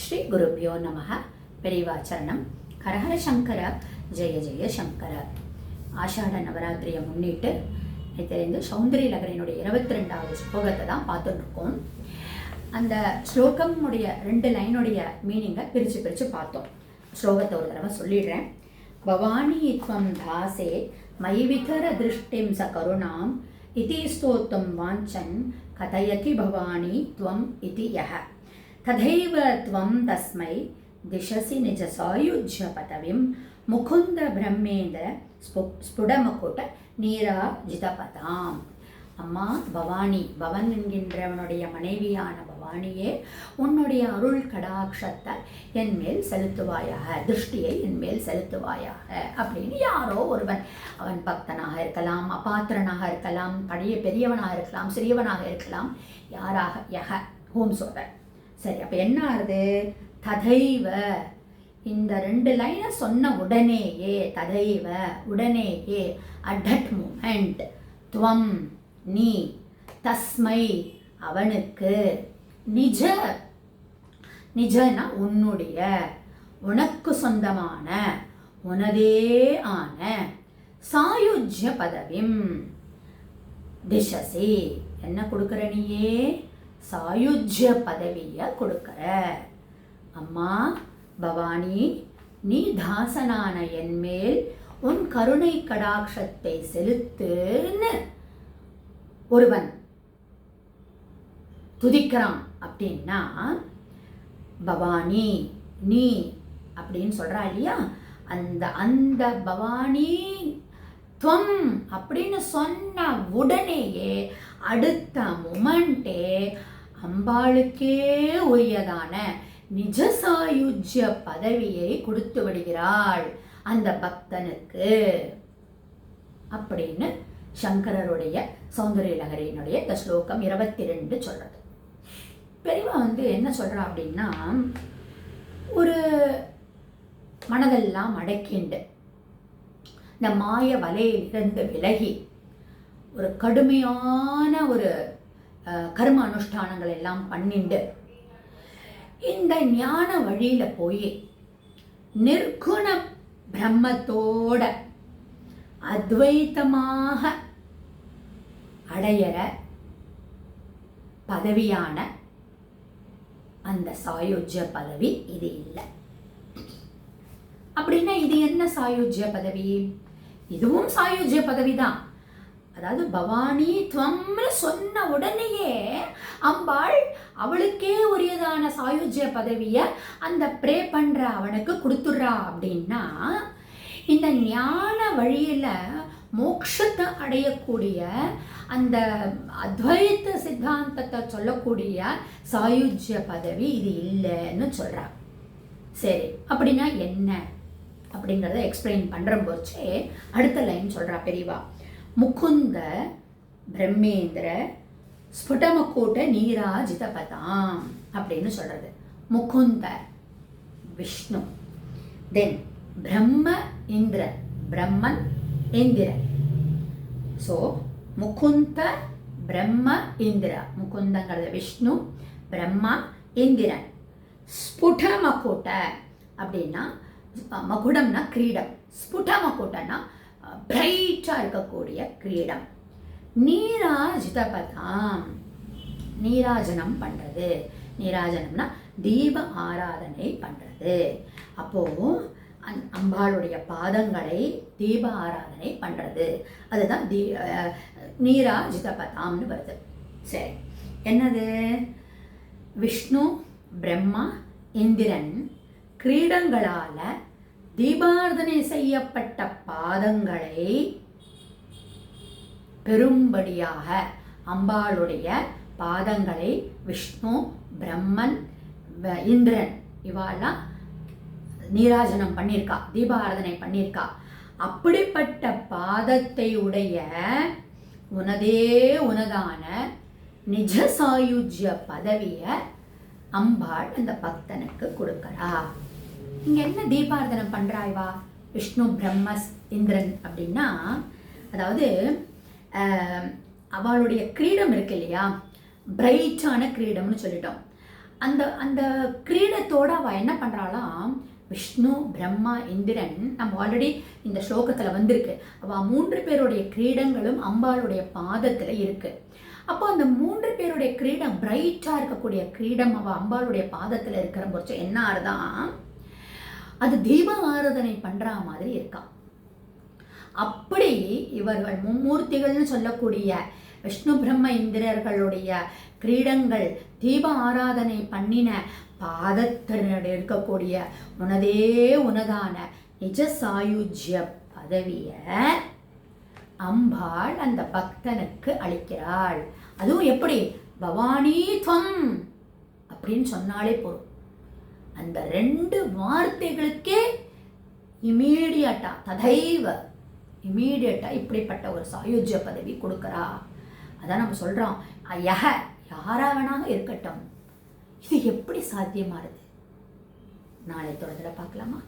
ஸ்ரீ குருப்பியோ நமக பெரியவாச்சரணம் ஹரஹர சங்கர ஜெய ஜெய சங்கர. ஆஷாட நவராத்திரியை முன்னிட்டு நேற்றிலேருந்து சௌந்தரிய நகரினுடைய இருபத்தி ரெண்டாவது ஸ்லோகத்தை தான் பார்த்துட்டு இருக்கோம் அந்த ஸ்லோகமுடைய ரெண்டு லைனுடைய மீனிங்கை பிரித்து பிரித்து பார்த்தோம். ஸ்லோகத்தை ஒரு தடவை சொல்லிடுறேன். பவானி துவம் தாசே மைவிதர திருஷ்டிம் ச கருணாம் இதி ஸ்தோத்தம் வாஞ்சன். கதயதி பவானி துவம் இதி யக तथैव त्वं तस्मै दिशसि निजसायुज्य पदवीं मुकुन्द ब्रह्मेन्द्र स्फु स्फुटमुकुट நீராஜிதபதாம் அம்மா பவானி பவன் என்கின்றவனுடைய மனைவியான பவானியே உன்னுடைய அருள் கடாட்சத்தை என் மேல் செலுத்துவாயாக திருஷ்டியை என் மேல் செலுத்துவாயாக அப்படின்னு யாரோ ஒருவன் அவன் பக்தனாக இருக்கலாம் அபாத்திரனாக இருக்கலாம் பழைய பெரியவனாக இருக்கலாம் சிறியவனாக இருக்கலாம் யாராக யக ஹோம் சொல்கிறேன் சரி அப்போ என்ன ஆகுது ததைவ. இந்த ரெண்டு லைனை சொன்ன உடனேயே ததைவ உடனேயே அட் தட் மூமெண்ட் துவம் நீ தஸ்மை அவனுக்கு நிஜ. நிஜனா உன்னுடைய உனக்கு சொந்தமான உனதே ஆன சாயுஜ்ய பதவிம். திசசி என்ன கொடுக்குற நீயே? சாயுஜ்ய பதவியை கொடுக்கற. அம்மா பவானி நீ தாசனான என்மேல் உன் கருணை கடாட்சத்தை செலுத்துன்னு ஒருவன் துதிக்கிறான் அப்படின்னா பவானி நீ அப்படின்னு சொல்றா இல்லையா? அந்த அந்த பவானி துவம் அப்படின்னு சொன்ன உடனேயே அடுத்த மொமெண்ட்டே அம்பாளுக்கே உரியதான நிஜசாயுஜ்ய பதவியை கொடுத்து விடுகிறாள் அந்த பக்தனுக்கு. அப்படின்னு சங்கரருடைய சௌந்தரிய நகரினுடைய இந்த ஸ்லோகம் இருபத்தி ரெண்டு சொல்றது. பெரியவா வந்து என்ன சொல்றா அப்படின்னா ஒரு மனதெல்லாம் அடக்கிண்டு இந்த மாய வலையிலிருந்து விலகி ஒரு கடுமையான ஒரு கர்ம அனுஷ்டானங்கள் எல்லாம் பண்ணிண்டு இந்த ஞான வழியில போய் நிற்குண பிரம்மத்தோட அத்வைத்தமாக அடையிற பதவியான அந்த சாயுஜ்ய பதவி இது இல்லை. அப்படின்னா இது என்ன சாயுஜ்ய பதவி? இதுவும் சாயுஜ்ய பதவி தான் அதாவது பவானி துவம்னு சொன்ன உடனேயே அம்பாள் அவளுக்கே உரியதான சாயுஜ்ய பதவியை அந்த ப்ரே பண்ற அவனுக்கு கொடுத்துட்றா அப்படின்னா இந்த ஞான வழியில மோக்ஷத்தை அடையக்கூடிய அந்த அத்வைத்த சித்தாந்தத்தை சொல்லக்கூடிய சாயுஜ்ய பதவி இது இல்லைன்னு சொல்கிறா சரி அப்படின்னா என்ன? அப்படிங்கிறத எக்ஸ்பிளைன் பண்ணுற போச்சே அடுத்த லைன் சொல்கிறா பெரியவா. முகுந்த பிரம்மேந்திர ஸ்புடமக்கூட்ட நீராஜிதபதாம் அப்படின்னு சொல்கிறது முகுந்த விஷ்ணு. தென் பிரம்ம இந்திர பிரம்மன் இந்திர. ஸோ முகுந்த பிரம்ம இந்திர. முகுந்தங்கிறது விஷ்ணு பிரம்மா இந்திரன். ஸ்புட மக்கூட்ட அப்படின்னா மகுடம்னா கிரீடம். ஸ்புட மக்கூட்டன்னா பிரைட்டாக இருக்கக்கூடிய கிரீடம். நீராஜிதபதாம். நீராஜனம் பண்ணுறது நீராஜனம்னா தீப ஆராதனை பண்ணுறது அப்போது அந் அம்பாளுடைய பாதங்களை தீப ஆராதனை பண்ணுறது அதுதான் தீ நீராஜிதபதாம்னு வருது. சரி. என்னது? விஷ்ணு பிரம்மா இந்திரன் கிரீடங்களால் தீபார்த்தனை செய்யப்பட்ட பாதங்களை பெரும்படியாக அம்பாளுடைய பாதங்களை விஷ்ணு பிரம்மன் இந்திரன் இவாலாம் நீராஜனம் பண்ணியிருக்கா தீபாராதனை பண்ணியிருக்கா. அப்படிப்பட்ட பாதத்தை உடைய உனதே உனதான நிஜ சாயுஜ்ய பதவியை அம்பாள் அந்த பக்தனுக்கு கொடுக்கறா. இங்க என்ன தீபார்த்தனம் பண்றாய்வா? விஷ்ணு பிரம்மஸ் இந்திரன் அப்படின்னா அதாவது அவளுடைய கிரீடம் இருக்கு இல்லையா? பிரைட்டான கிரீடம்னு சொல்லிட்டோம். அந்த அந்த கிரீடத்தோட அவள் என்ன பண்ணுறாளாம் விஷ்ணு பிரம்மா இந்திரன் நம்ம ஆல்ரெடி இந்த ஸ்லோகத்தில் வந்திருக்கு. அவள் மூன்று பேருடைய கிரீடங்களும் அம்பாளுடைய பாதத்தில் இருக்கு. அப்போ அந்த மூன்று பேருடைய கிரீடம் பிரைட்டாக இருக்கக்கூடிய கிரீடம் அவள் அம்பாளுடைய பாதத்தில் இருக்கிற பொறுத்து என்ன ஆறுதான் அது தீப ஆராதனை பண்ணுற மாதிரி இருக்கான் அப்படி இவர்கள் மும்மூர்த்திகள்னு சொல்லக்கூடிய விஷ்ணு பிரம்ம இந்திரர்களுடைய கிரீடங்கள் தீப ஆராதனை பண்ணின பாதத்தினுடைய இருக்கக்கூடிய உனதே உனதான நிஜ சாயுஜ்ய பதவிய அம்பாள் அந்த பக்தனுக்கு அளிக்கிறாள். அதுவும் எப்படி? பவானி துவம் அப்படின்னு சொன்னாலே போதும். அந்த ரெண்டு வார்த்தைகளுக்கே இமீடியட்டா ததைவ இமீடியட்டா இப்படிப்பட்ட ஒரு சாயுஜ்ய பதவி கொடுக்கறா. அதான் நம்ம சொல்றோம் யக யாரா வேணாலும் இருக்கட்டும். இது எப்படி சாத்தியமாறுது? நாளை தொடர்ந்து பார்க்கலாமா?